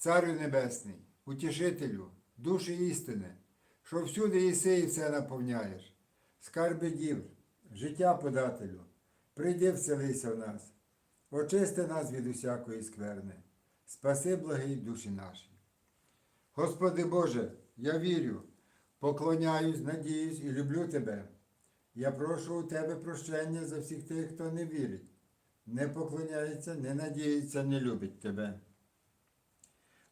Царю Небесний, утішителю, душі істини, що всюди єси і все наповняєш, скарби дів, життя подателю, прийди вселися в нас, очисти нас від усякої скверни, спаси благий душі наші. Господи Боже, я вірю, поклоняюсь, надіюсь і люблю Тебе. Я прошу у Тебе прощення за всіх тих, хто не вірить, не поклоняється, не надіється, не любить Тебе.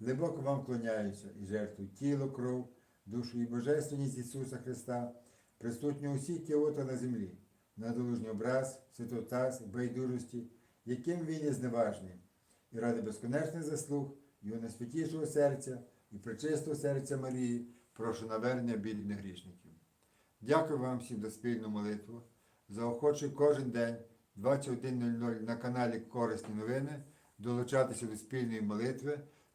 Глибоко вам клоняюся і жертвую тіло, кров, душу і божественність Ісуса Христа, присутню усі кіота на землі, на долужній образ, святотаз, байдужості, яким він є зневажний, і ради безконечних заслуг Його найсвятішого серця і пречистого серця Марії, прошу навернення бідних грішників. Дякую вам всім за спільну молитву. Заохочую кожен день 21.00 на каналі Корисні новини долучатися до спільної молитви